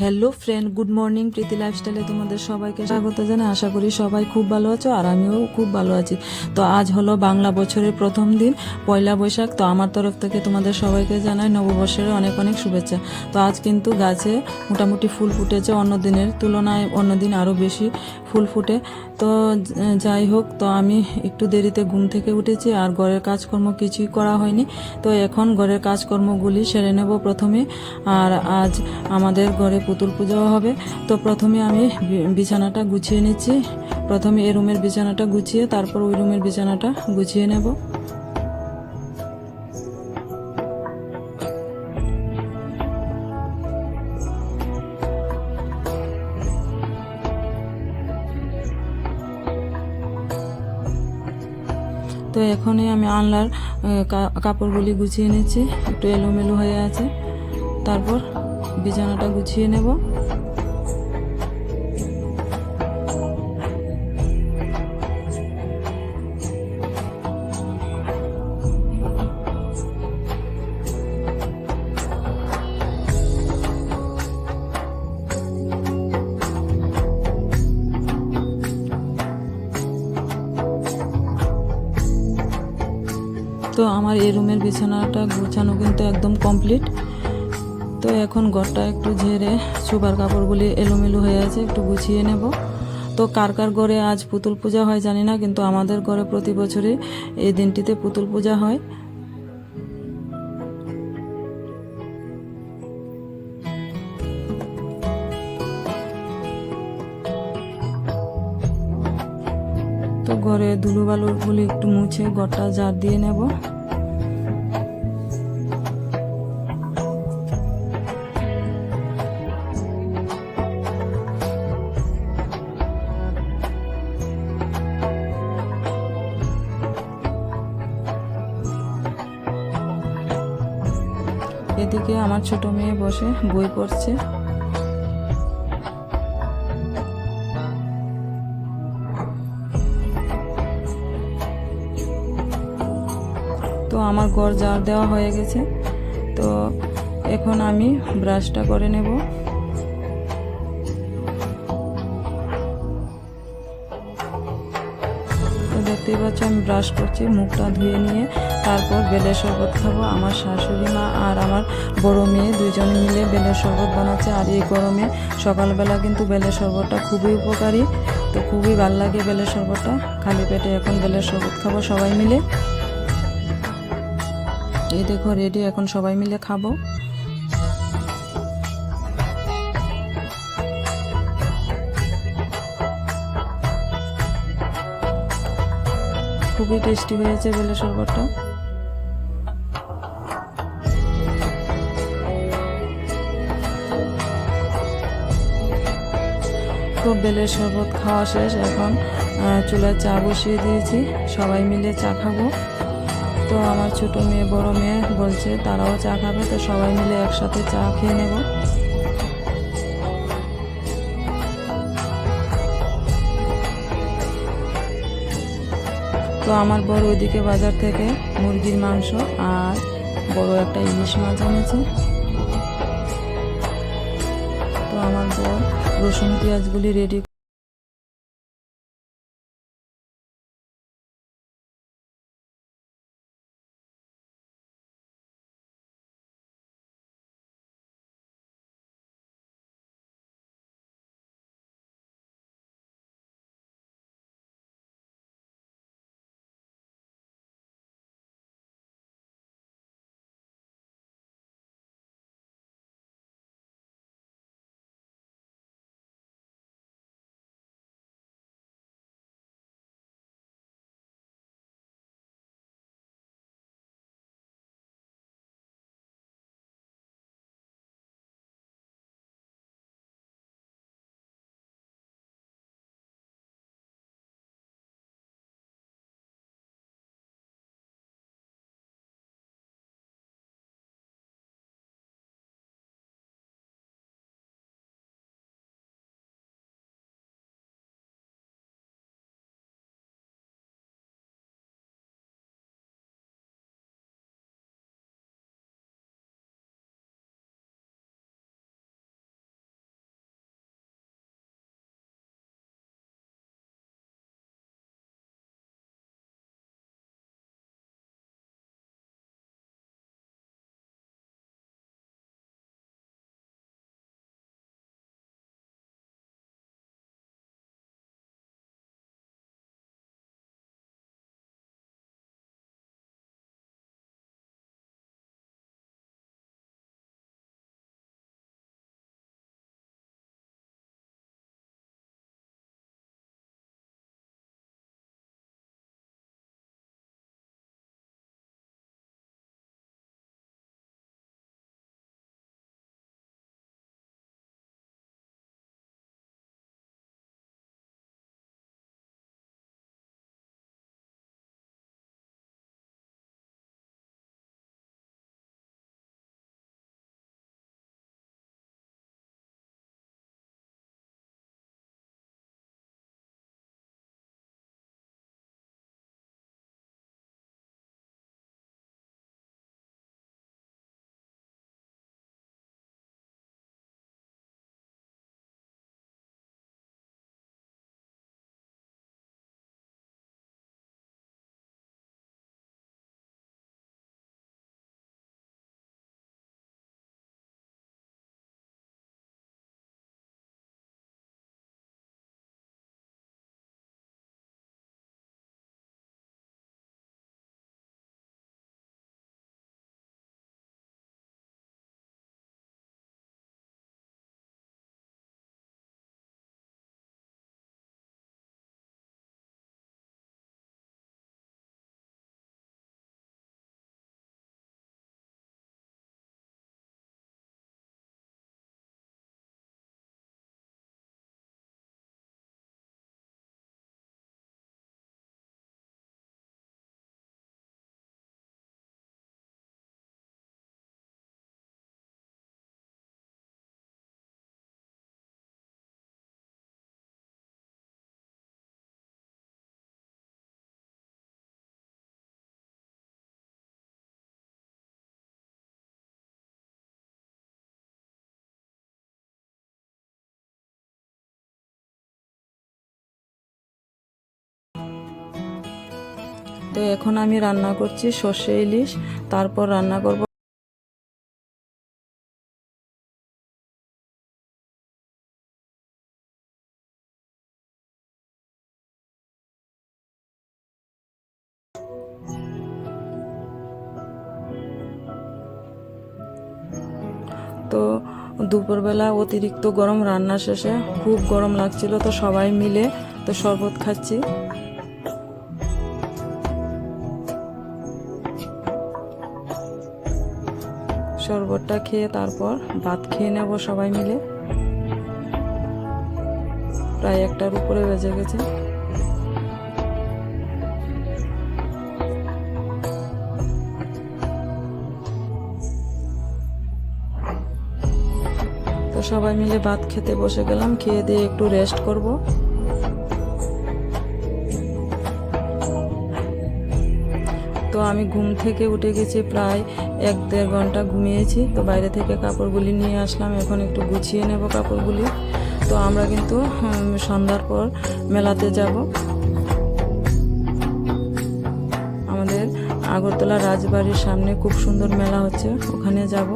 Hello friend good morning Priti লাইফস্টাইলে তোমাদের সবাইকে স্বাগত জানাই। আশা করি সবাই খুব ভালো আছো আর আমিও খুব ভালো আছি। তো আজ হলো বাংলা বছরের প্রথম দিন, পয়লা বৈশাখ। তো আমার তরফ থেকে তোমাদের সবাইকে জানাই নববর্ষের অনেক অনেক শুভেচ্ছা। তো আজ কিন্তু গাছে মোটামুটি ফুল ফুটেছে অন্য দিনের তুলনায়, অন্য দিন আরও বেশি ফুল ফুটে। তো যাই হোক, তো আমি একটু দেরিতে ঘুম থেকে উঠেছি আর ঘরের কাজকর্ম কিছুই করা হয়নি। তো এখন ঘরের কাজকর্মগুলি সেরে নেব প্রথমে। আর আজ আমাদের ঘরে পুতুল পূজাও হবে। তো প্রথমে আমি বিছানাটা গুছিয়ে নিচ্ছি। প্রথমে এ রুমের বিছানাটা গুছিয়ে, তারপর ওই রুমের বিছানাটা গুছিয়ে নেব। তো এখনই আমি আনলার কাপড়গুলি গুছিয়ে নিচ্ছি। একটু এলোমেলো হয়ে আছে। তারপর বিছানাটা গুছিয়ে নেব। তো আমার এই রুমের বিছানাটা গোছানো কিন্তু একদম কমপ্লিট। তো এখন ঘরটা একটু ঝেড়ে শোবার কাপড়গুলি এলোমেলো হয়ে আছে, একটু গুছিয়ে নেব। তো কার কার ঘরে আজ পুতুল পূজা হয় জানি না, কিন্তু আমাদের ঘরে প্রতি বছরই এই দিনটিতে পুতুল পূজা হয়। তো ঘরে ধুলো বালুগুলি একটু মুছে ঘরটা জার দিয়ে নেব। এদিকে আমার ছোট মেয়ে বসে বই পড়ছে। তো আমার ঘর জার দেওয়া হয়ে গেছে। তো এখন আমি ব্রাশটা করে নেব। দেখতেই পাচ্ছ, আমি ব্রাশ করছি, মুখটা ধুয়ে নিয়ে তারপর বেলের শরবত খাব। আমার শাশুড়ি মা আর আমার বড় মেয়ে দুজনে মিলে বেলের শরবত বানাচ্ছে। আর এই গরমে সকালবেলা কিন্তু বেলের শরবতটা খুবই উপকারী। তো খুবই ভালো লাগে বেলের শরবতটা। খালি পেটে এখন বেলের শরবত খাব সবাই মিলে। এই দেখো রেডি এখন সবাই মিলে খাব। খুবই টেস্টি হয়েছে বেলে শরবতটা। তো বেলের শরবত খাওয়া শেষ, এখন চুলায় চা বসিয়ে দিয়েছি। সবাই মিলে চা খাব। তো আমার ছোট মেয়ে, বড় মেয়ে বলছে, তারাও চা খাবে। তো সবাই মিলে একসাথে চা খেয়ে নেব। তো আমার বড় ওইদিকে বাজার থেকে মুরগির মাংস আর বড় একটা ইলিশ মাছ এনেছে। তো আমার বর রসুন পেঁয়াজগুলি রেডি তো এখন আমি রান্না করছি সর্ষে ইলিশ, তারপর রান্না করব তো দুপুরবেলা অতিরিক্ত গরম রান্না শেষে খুব গরম লাগছিল তো সবাই মিলে তো শরবত খাচ্ছি। শরবতটা খেয়ে তারপর ভাত খেয়ে নেব সবাই মিলে। প্রায় একটার উপরে বেজে গেছে। তো সবাই মিলে ভাত খেতে বসে গেলাম, খেয়ে দিয়ে একটু রেস্ট করব। তো আমি ঘুম থেকে উঠে গেছি প্রায় এক দেড় ঘণ্টা ঘুমিয়েছি, তো বাইরে থেকে কাপড়গুলি নিয়ে আসলাম। এখন একটু গুছিয়ে নেব কাপড়গুলি। তো আমরা কিন্তু সন্ধ্যার পর মেলাতে যাব। আমাদের আগরতলা রাজবাড়ির সামনে খুব সুন্দর মেলা হচ্ছে, ওখানে যাব।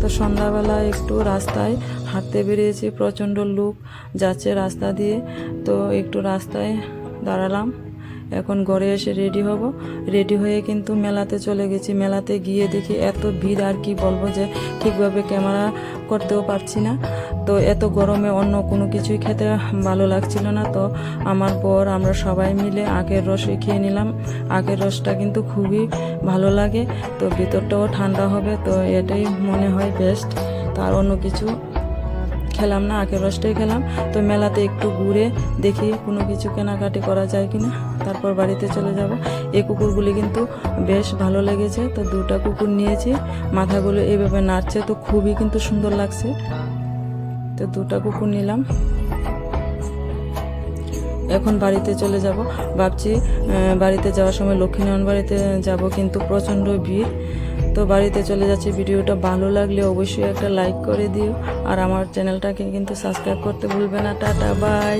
তো সন্ধ্যাবেলা একটু রাস্তায় হাঁটতে বেরিয়েছি, প্রচণ্ড লুক যাচ্ছে রাস্তা দিয়ে। তো একটু রাস্তায় দাঁড়ালাম। এখন ঘরে এসে রেডি হব। রেডি হয়ে কিন্তু মেলাতে চলে গেছি। মেলাতে গিয়ে দেখি এত ভিড় আর কি বলব যে ঠিকভাবে ক্যামেরা করতেও পারছি না। তো এত গরমে অন্য কোনো কিছুই খেতে ভালো লাগছিল না। তো আমার পর আমরা সবাই মিলে আখের রসই খেয়ে নিলাম। আখের রসটা কিন্তু খুবই ভালো লাগে। তো ভিতরটাও ঠান্ডা হবে। তো এটাই মনে হয় বেস্ট তার অন্য কিছু খেলাম না আখের রসটাই খেলাম। তো মেলাতে একটু ঘুরে দেখি কোনো কিছু কেনাকাটি করা যায় কিনা। তারপর বাড়িতে চলে যাব। এই কুকুরগুলি কিন্তু বেশ ভালো লেগেছে। তো দুটা কুকুর নিয়েছি। মাথাগুলো এইভাবে নাড়ছে তো খুবই কিন্তু সুন্দর লাগছে। তো দুটা কুকুর নিলাম। এখন বাড়িতে চলে যাব। ভাবছি বাড়িতে যাওয়ার সময় লক্ষ্মীনারায়ণ বাড়িতে যাব কিন্তু প্রচণ্ড ভিড়। তো বাড়িতে চলে যাচ্ছি। ভিডিওটা ভালো লাগলে অবশ্যই একটা লাইক করে দিও। আর আমার চ্যানেলটাকে কিন্তু সাবস্ক্রাইব করতে ভুলবে না। Tata bye